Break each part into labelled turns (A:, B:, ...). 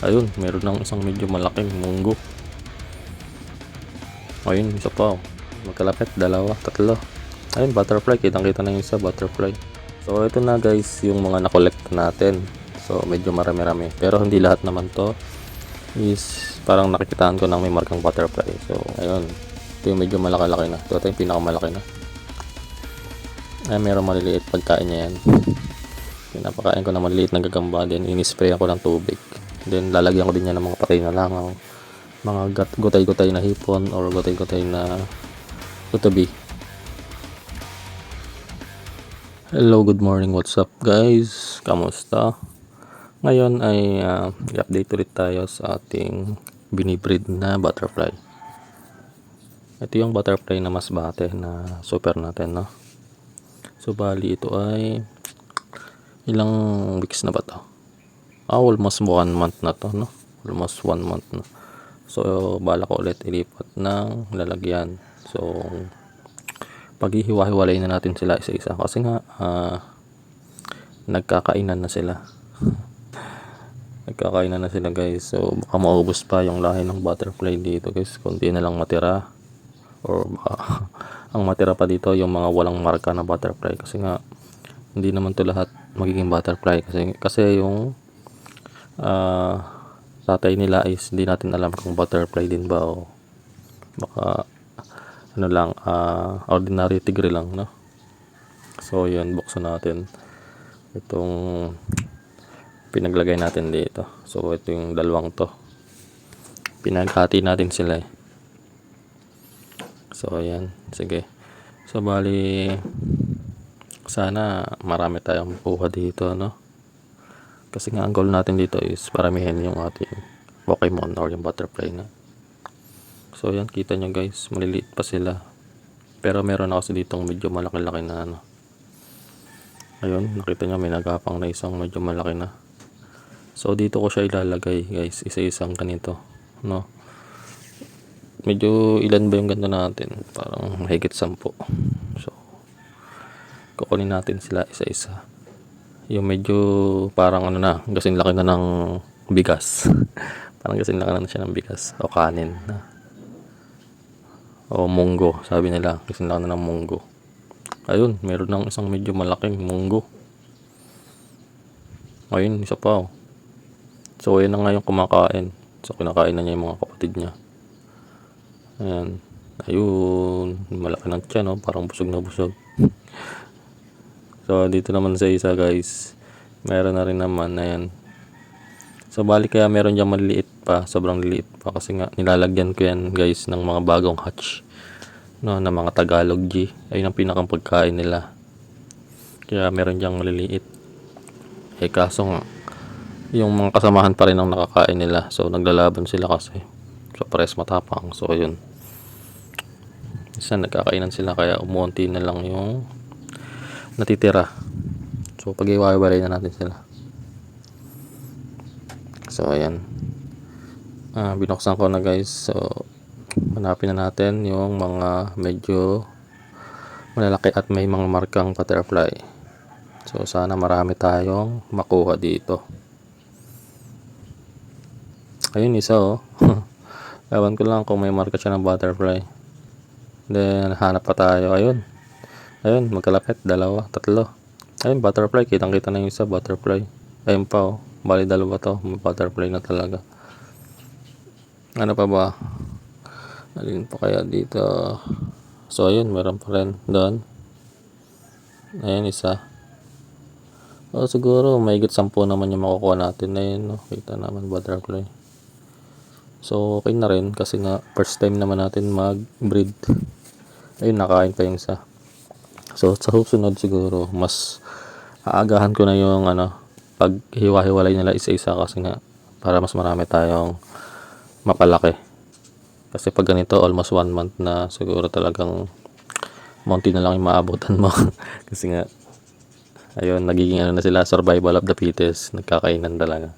A: Ayun, meron ng isang medyo malaking munggo. Ayun, isa pa. oh. Magkalapit, dalawa, tatlo. Ayun, butterfly. Kitang-kita na yung isa, butterfly. So, ito na guys, yung mga nakolekt natin. So, medyo marami-rami. Pero hindi lahat naman to is parang nakikitaan ko ng may markang butterfly. So, ayun. Ito yung medyo malaki-laki na. Ito, ito yung pinakamalaki na. Ay, meron maliliit pagkain niya yan. Pinapakain ko na maliliit na gagamba din. Inispray ko ng tubig. Then, lalagyan ko din yan ng mga patay na langaw. Mga gutay-gutay na hipon or gutay-gutay na utobi. Hello, good morning. What's up guys? Kamusta? Ngayon ay ah, i-update ulit tayo sa ating binibreed na butterfly. Ito yung butterfly na mas bate na super natin, no? So, bali ito ay ilang weeks na ba to? Ah, almost one month na to, no? Almost one month na. So, bala ko ulit ilipat ng lalagyan. So, paghihiwa-hiwalay na natin sila isa-isa. Kasi nga, ah, nagkakainan na sila. nagkakainan na sila guys. So, baka maubos pa yung lahi ng butterfly dito guys. Kunti na lang matira. Or baka, ang matira pa dito yung mga walang marka na butterfly. Kasi nga, hindi naman to lahat magiging butterfly. Kasi, kasi yung ah tatay nila is hindi natin alam kung butterfly din ba o baka ano lang ah ordinary tigre lang no? So yun buksan natin itong pinaglagay natin dito. So ito yung dalawang to. Pinaghati natin sila eh. So ayan. Sige. So bali sana marami tayong makuha dito no kasi nga ang goal natin dito is paramihin yung ating Pokemon or yung butterfly na. So yan kita nyo guys, maliliit pa sila. Pero meron ako kasi ditong medyo malaki-laki na ano. Ayun, nakita nyo may nagapang na isang medyo malaki na. So dito ko siya ilalagay guys, isa-isang ganito. No? Medyo ilan ba yung ganito natin? Parang mahigit sampu. So, kukunin natin sila isa-isa yung medyo parang ano na, kasing laki na ng bigas. parang kasing laki na siya ng bigas o kanin na. O munggo, sabi nila, kasing laki na ng munggo. Ayun, meron ng isang medyo malaking munggo. Ayun, isa pa. Oh. So, ayun na nga yung kumakain. So, kinakain na niya yung mga kapatid niya. Ayan. Ayun, malaki ng tiyan, no? parang busog na busog. So, dito naman sa isa guys, meron na rin naman, ayan. So, bali kaya meron dyan maliliit pa, sobrang liliit pa kasi nga nilalagyan ko yan guys ng mga bagong hatch. No, na mga Tagalog G. Ayun ang pinakang pagkain nila. Kaya meron dyan maliliit. Eh kaso nga, yung mga kasamahan pa rin ang nakakain nila. So, naglalaban sila kasi. So, pares matapang. So, yun. Isa nagkakainan sila kaya umuunti na lang yung natitira. So, pag iwahiwalay na natin sila. So, ayan. Ah, binuksan ko na guys. So, hanapin na natin yung mga medyo malalaki at may mga markang butterfly. So, sana marami tayong makuha dito. Ayun, isa oh. Ewan ko lang kung may marka siya ng butterfly. Then, hanap pa tayo. Ayun. Ayun, magkalapit. Dalawa, tatlo. Ayun, butterfly. Kitang-kita na yung isa, butterfly. Ayun pa, oh. Bali, dalawa to. May butterfly na talaga. Ano pa ba? Alin pa kaya dito? So, ayun, meron pa rin doon. Ayun, isa. Oh, siguro, may sampu naman yung makukuha natin. Ayun, no? Kita naman, butterfly. So, okay na rin kasi nga first time naman natin mag-breed. Ayun, nakain pa yung isa. So, sa susunod siguro, mas aagahan ko na yung ano, pag hiwa-hiwalay nila isa-isa kasi nga para mas marami tayong mapalaki. Kasi pag ganito, almost one month na siguro talagang monty na lang yung maabutan mo. kasi nga, ayun, nagiging ano na sila, survival of the fittest. Nagkakainan talaga.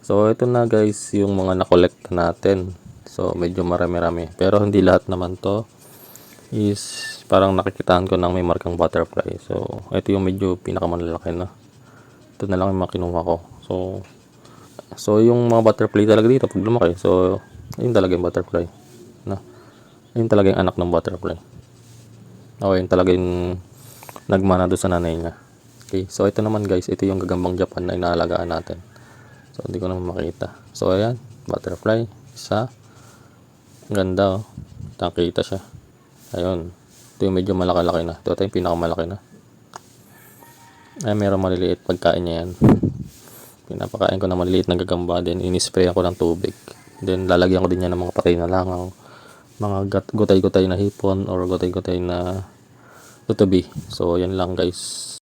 A: So, ito na guys, yung mga nakolekta natin. So, medyo marami-rami. Pero hindi lahat naman to is parang nakikitaan ko ng may markang butterfly. So, ito yung medyo pinakamalaki na. Ito na lang yung mga ko. So, So, yung mga butterfly talaga dito, pag lumaki, so, ayun talaga yung butterfly. No? Ayun talaga yung anak ng butterfly. O, ayun talaga yung nagmana doon sa nanay niya. Okay, so ito naman guys, ito yung gagambang Japan na inaalagaan natin. So, hindi ko naman makita. So, ayan, butterfly, isa. Ganda, oh. Nakita siya. Ayun. Ito yung medyo malaki-laki na. Ito, ito yung pinakamalaki na. Ay, meron maliliit pagkain niya yan. Pinapakain ko na maliliit na gagamba. Then, inisprayan ko ng tubig. Then, lalagyan ko din yan ng mga patay na langaw. Mga gutay-gutay na hipon or gutay-gutay na tutubi. So, yan lang guys.